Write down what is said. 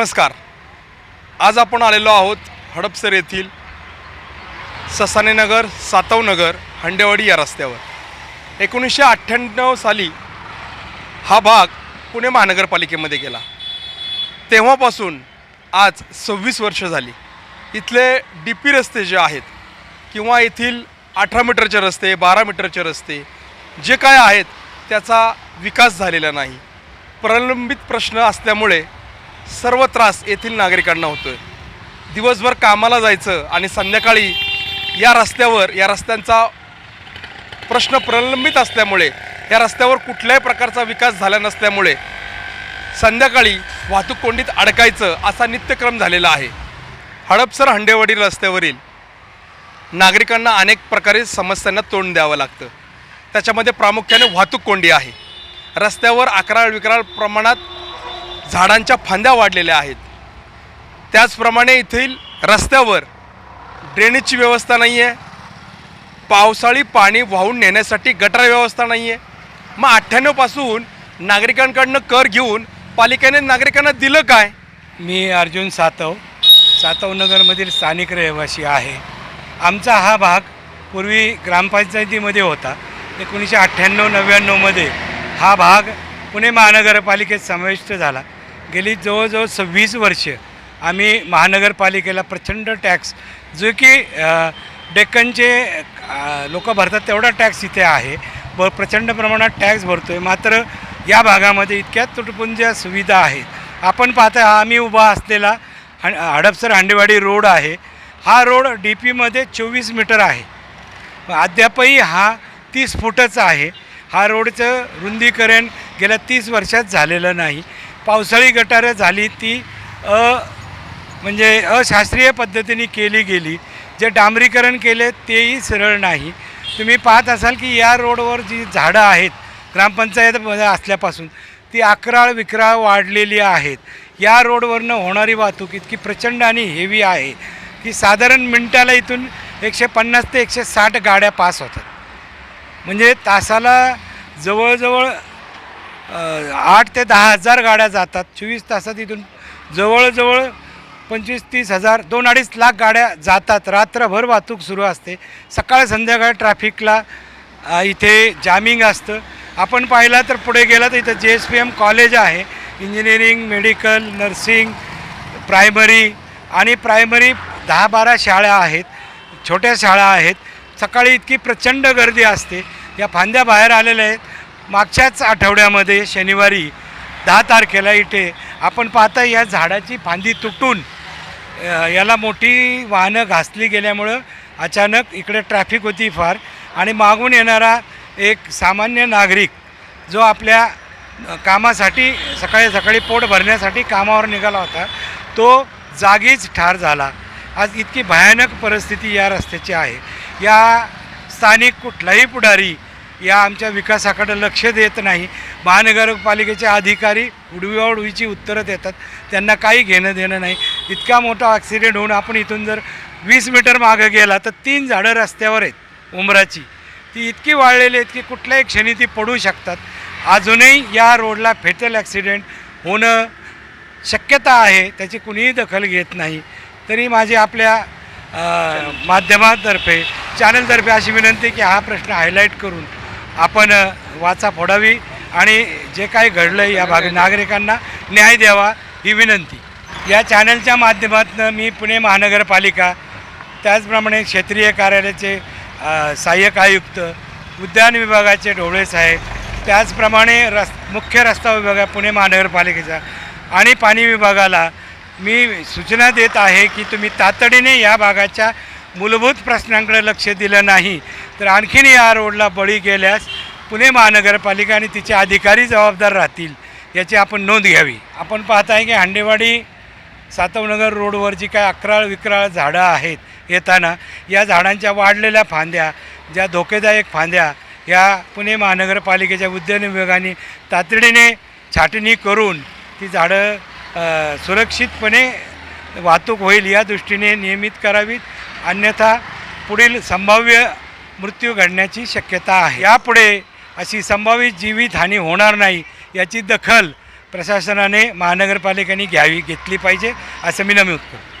नमस्कार. आज आपण आलेलो आहोत हडपसर येथील ससानेनगर सातवनगर हंडेवाडी या रस्त्यावर. एकोणीसशे अठ्ठ्याण्णव साली हा भाग पुणे महानगरपालिकेमध्ये गेला. तेव्हापासून आज सव्वीस वर्ष झाली. इथले डी पी रस्ते जे आहेत किंवा येथील अठरा मीटरचे रस्ते बारा मीटरचे रस्ते जे काय आहेत त्याचा विकास झालेला नाही. प्रलंबित प्रश्न असल्यामुळे सर्व त्रास येथील नागरिकांना होतोय. दिवसभर कामाला जायचं आणि संध्याकाळी या रस्त्यावर या रस्त्यांचा प्रश्न प्रलंबित असल्यामुळे या रस्त्यावर कुठल्याही प्रकारचा विकास झाला नसल्यामुळे संध्याकाळी वाहतूक कोंडीत अडकायचं असा नित्यक्रम झालेला आहे. हडपसर हंडेवाडी रस्त्यावरील नागरिकांना अनेक प्रकारे समस्यांना तोंड द्यावं लागतं. त्याच्यामध्ये प्रामुख्याने वाहतूक कोंडी आहे. रस्त्यावर अकराळ विकराळ प्रमाणात झाडांच्या फांद्या वाढलेल्या आहेत. त्याचप्रमाणे येथील रस्त्यावर ड्रेनेजची व्यवस्था नाही आहे पावसाळी पाणी वाहून नेण्यासाठी गटार व्यवस्था नाही आहे मग अठ्ठ्याण्णवपासून नागरिकांकडनं कर घेऊन पालिकेने नागरिकांना दिलं काय? मी अर्जुन सातव. सातव नगरमधील स्थानिक रहिवासी आहे. आमचा हा भाग पूर्वी ग्रामपंचायतीमध्ये होता. एकोणीसशे अठ्ठ्याण्णव नव्याण्णवमध्ये हा भाग पुणे महानगरपालिकेत समाविष्ट झाला. गेली जवळजवळ सव्वीस वर्ष आम्ही महानगरपालिकेला प्रचंड टॅक्स जो की डेक्कनचे लोक भरतात तेवढा टॅक्स इथे आहे. व प्रचंड प्रमाणात टॅक्स भरतो आहे मात्र या भागामध्ये इतक्या तुटपुंज्या सुविधा आहेत. आपण पाहता हा आम्ही उभा असलेला हं हडपसर हांडेवाडी रोड आहे. हा रोड डी पीमध्ये चोवीस मीटर आहे. अद्यापही हा तीस फुटच आहे. हा रोडचं रुंदीकरण गेल्या तीस वर्षात झालेलं नाही. पावसाळी गटारं झाली ती अ म्हणजे अशास्त्रीय पद्धतीने केली गेली. जे डांबरीकरण केले तेही सरळ नाही. तुम्ही पाहत असाल की या रोडवर जी झाडं आहेत ग्रामपंचायत असल्यापासून ती अकराळ विकराळ वाढलेली आहेत. या रोडवरनं होणारी वाहतूक इतकी प्रचंड आणि हेवी आहे की साधारण मिनटाला इथून एकशे पन्नास ते एकशे साठ गाड्या पास होतात. म्हणजे तासाला जवळजवळ आठ ते दहा हजार गाड्या जातात. चोवीस तासात इथून जवळजवळ पंचवीस तीस हजार दोन अडीच लाख गाड्या जातात. रात्रभर वाहतूक सुरू असते. सकाळ संध्याकाळ ट्रॅफिकला इथे जामिंग असतं. आपण पाहिला तर पुढे गेला तर इथं J S P M college आहे. इंजिनिअरिंग मेडिकल नर्सिंग प्रायमरी आणि प्रायमरी दहा बारा शाळा आहेत. छोट्या शाळा आहेत. सकाळी इतकी प्रचंड गर्दी असते. या फांद्या बाहेर आलेल्या आहेत. मागच्याच आठवड्यामध्ये शनिवारी दहा तारखेला इथे आपण पाहता या झाडाची फांदी तुटून याला मोठी वाहनं घासली गेल्यामुळं अचानक इकडे ट्रॅफिक होती फार आणि मागून येणारा एक सामान्य नागरिक जो आपल्या कामासाठी सकाळी सकाळी पोट भरण्यासाठी कामावर निघाला होता तो जागीच ठार झाला. आज इतकी भयानक परिस्थिती या रस्त्याची आहे. या स्थानिक कुठलाही पुढारी या आमच्या विकासाकडे लक्ष देत नाही. महानगरपालिकेचे अधिकारी उडवी उडवीची उत्तरं देतात. त्यांना काही घेणं देणं नाही. इतका मोठा ॲक्सिडेंट होऊन आपण इथून जर वीस मीटर मागं गेला तर तीन झाडं रस्त्यावर आहेत उमराची. ती इतकी वाढलेली आहेत की कुठल्याही क्षणी ती पडू शकतात. अजूनही या रोडला फेटल ॲक्सिडेंट होणं शक्यता आहे. त्याची कुणीही दखल घेत नाही. तरी माझी आपल्या माध्यमातर्फे चॅनलतर्फे अशी विनंती की हा प्रश्न हायलाईट करून आपण वाचा फोडावी आणि जे काही घडलं या भाग नागरिकांना न्याय द्यावा ही विनंती. या चॅनलच्या माध्यमातून मी पुणे महानगरपालिका त्याचप्रमाणे क्षेत्रीय कार्यालयाचे सहाय्यक आयुक्त उद्यान विभागाचे ढोबळे साहेब त्याचप्रमाणे रस मुख्य रस्ता विभाग पुणे महानगरपालिकेचा आणि पाणी विभागाला मी सूचना देत आहे की तुम्ही तातडीने या भागाच्या मूलभूत प्रश्नांकडे लक्ष दिलं नाही. तर आणखीन या रोडला बळी गेल्यास पुणे महानगरपालिका आणि तिचे अधिकारी जबाबदार राहतील याची आपण नोंद घ्यावी. आपण पाहत आहे की हांडेवाडी सातवनगर रोडवर जी काय अकराळ विक्राळ झाडं आहेत येताना या झाडांच्या वाढलेल्या फांद्या ज्या धोकेदायक फांद्या या पुणे महानगरपालिकेच्या उद्यान विभागाने तातडीने छाटणी करून ती झाडं सुरक्षितपणे वाहतूक होईल या दृष्टीने नियमित करावीत. अन्यथा पुढील संभाव्य मृत्यू घडण्याची शक्यता आहे. यापुढे अशी संभावित जीवितहानी होणार नाही याची दखल प्रशासनाने महानगरपालिकेने घ्यावी घेतली पाहिजे असं मी नमूद करतो.